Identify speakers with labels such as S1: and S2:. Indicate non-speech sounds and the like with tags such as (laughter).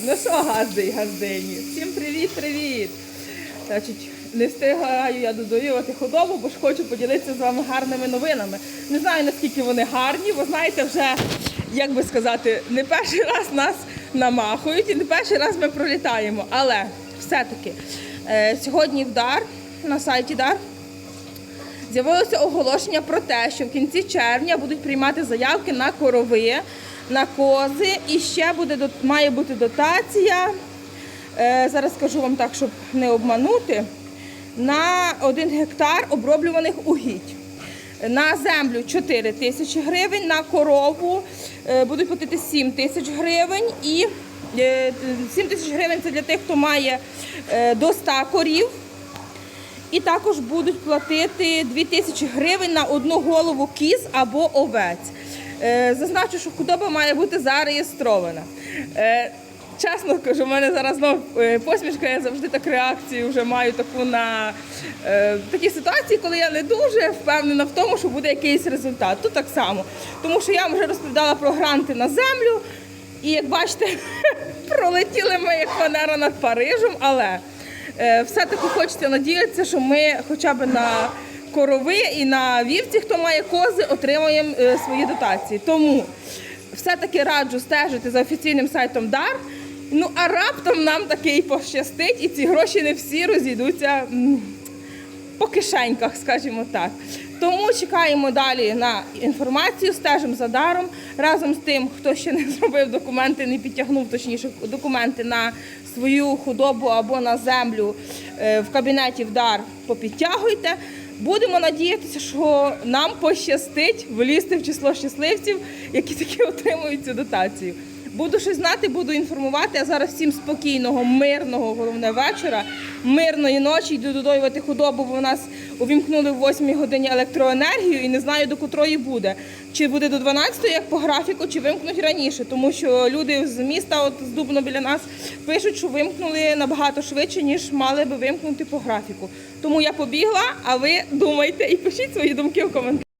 S1: Ну що, газди і газдині? Всім привіт-привіт! Значить, не встигаю я додоювати худобу, бо ж хочу поділитися з вами гарними новинами. Не знаю, наскільки вони гарні, бо знаєте, вже, як би сказати, не перший раз нас намахують і не перший раз ми пролітаємо. Але все-таки е, сьогодні в дар на сайті дар З'явилося оголошення про те, що в кінці червня будуть приймати заявки на корови, на кози, і ще буде має бути дотація. Е, зараз скажу вам так, щоб не обманути. На 1 гектар оброблюваних угідь. На землю 4 тисячі гривень, на корову е, будуть платити 7 тисяч гривень. І е, 7 тисяч гривень це для тих, хто має е, до 100 корів. І також будуть платити 2 тисячі гривень на одну голову кіз або овець. Е, Зазначу, що худоба має бути зареєстрована. Е, Чесно кажу, в мене зараз знов е, посмішка, я завжди так реакцію вже маю таку на е, такі ситуації, коли я не дуже впевнена в тому, що буде якийсь результат. Тут так само. Тому що я вже розповідала про гранти на землю, і як бачите, (laughs) пролетіли ми як фанера над Парижем, але Е, все-таки хочеться надіятися, що ми хоча б на корови і на вівці, хто має кози, отримуємо е, свої дотації. Тому все-таки раджу стежити за офіційним сайтом ДАР. Ну а раптом нам таки і пощастить, і ці гроші не всі розійдуться по кишеньках, скажімо так. Тому чекаємо далі на інформацію, стежимо за даром. Разом з тим, хто ще не (laughs) зробив документи, не підтягнув точніше документи на свою худобу або на землю е, в кабінеті в дар, попідтягуйте. Будемо надіятися, що нам пощастить влізти в число щасливців, які таки отримують цю дотацію. Буду щось знати, буду інформувати. А зараз всім спокійного, мирного, головне вечора, мирної ночі. Йду додоювати худобу, бо в нас увімкнули в 8 годині електроенергію і не знаю до котрої буде. Чи буде до 12, як по графіку, чи вимкнуть раніше, тому що люди з міста, от з Дубно біля нас, пишуть, що вимкнули набагато швидше, ніж мали би вимкнути по графіку. Тому я побігла, а ви думайте і пишіть свої думки в коментарях.